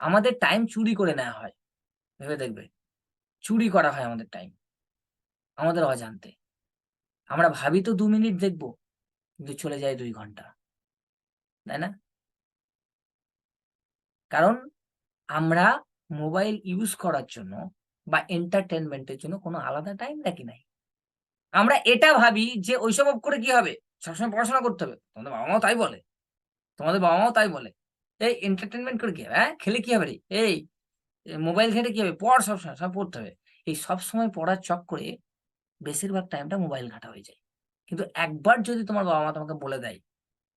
আমাদের টাইম চুরি করে নেওয়া হয়। ভেবে দেখবে। চুরি করা হয় আমাদের টাইম আমাদের অজান্তে। আমরা ভাবি তো দু মিনিট দেখব, কিন্তু চলে যায় দুই ঘণ্টা। তাই না? কারণ আমরা মোবাইল ইউজ করার জন্য বা এন্টারটেনমেন্টের জন্য কোনো আলাদা টাইম রাখি নাই। আমরা এটা ভাবি যে ওইসব করে কি হবে? সবসময় পড়াশোনা করতে হবে। তোমাদের বাবা মাও তাই বলে। তোমাদের বাবা মাও তাই বলে। এই এন্টারটেনমেন্ট করে কি হ্যাঁ? খেলে কি হবে রে? এই মোবাইল ঘেটে কি হবে? পড় সবসময় সব পড়তে হবে। এই সব সময় পড়ার চক করে বেশিরভাগ টাইমটা মোবাইল ঘাটা হয়ে যায়। কিন্তু একবার যদি তোমার বাবা মা তোমাকে বলে দেয়,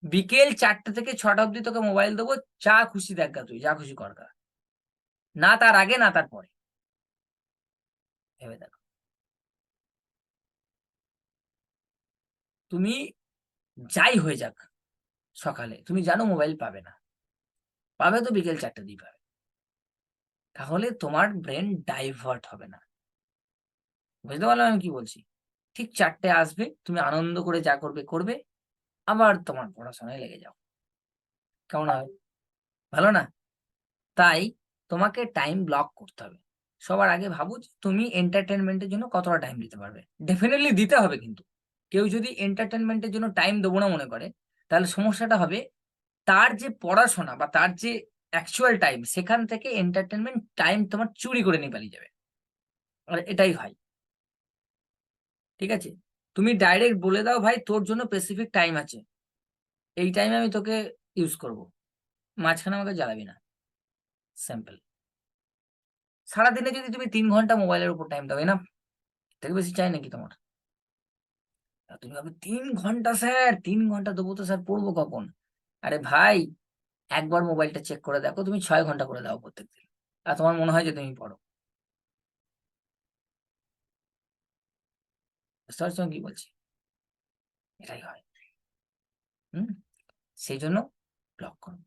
বিকেল চারটে থেকে ছটা অবধি তোকে মোবাইল দেবো, যা খুশি দেখ তুই, যা খুশি কর গা। না তার আগে, না তার পরে। ভেবে দেখো। তুমি যাই হয়ে যাক সকালে, তুমি জানো মোবাইল পাবে না। পাবে তো বিকেল চারটে দিয়ে পাবে। তাহলে তোমার ব্রেন ডাইভার্ট হবে না। বুঝতে পারলাম আমি কি বলছি? ঠিক চারটে আসবে, তুমি আনন্দ করে যা করবে করবে, আবার তোমার পড়াশোনায় লেগে যাও। কেমন হবে ভালো না? তাই তোমাকে টাইম ব্লক করতে হবে। সবার আগে ভাবো তুমি এন্টারটেনমেন্টের জন্য কতটা টাইম দিতে পারবে। ডেফিনেটলি দিতে হবে কিন্তু। কেউ যদি এন্টারটেনমেন্টের জন্য টাইম দেবো না মনে করে, তাহলে সমস্যাটা হবে তার যে পড়াশোনা বা তার যে অ্যাকচুয়াল টাইম সেখান থেকে এন্টারটেনমেন্ট টাইম তোমার চুরি করে নিয়ে পালিয়ে যাবে। আর এটাই হয়। ঠিক আছে? তুমি ডাইরেক্ট বলে দাও ভাই, তোর জন্য স্পেসিফিক টাইম আছে। এই টাইমে আমি তোকে ইউজ করব। মাঝখানে আমাকে জ্বালাবি না। সিম্পল সারাদিনে যদি তুমি তিন ঘণ্টা মোবাইলের উপর টাইম দাও না থেকে বেশি চাই নাকি তোমার? তুমি ভাবে তিন ঘণ্টা স্যার তিন ঘণ্টা দেবো তো স্যার পড়ব কখন? আরে ভাই, একবার মোবাইলটা চেক করে দেখো, তুমি ছয় ঘণ্টা করে দাও প্রত্যেক দিন আর তোমার মনে হয় যে তুমি পড়ো। কি বলছি? এটাই হয়। হম? সেই জন্য ব্লক করো।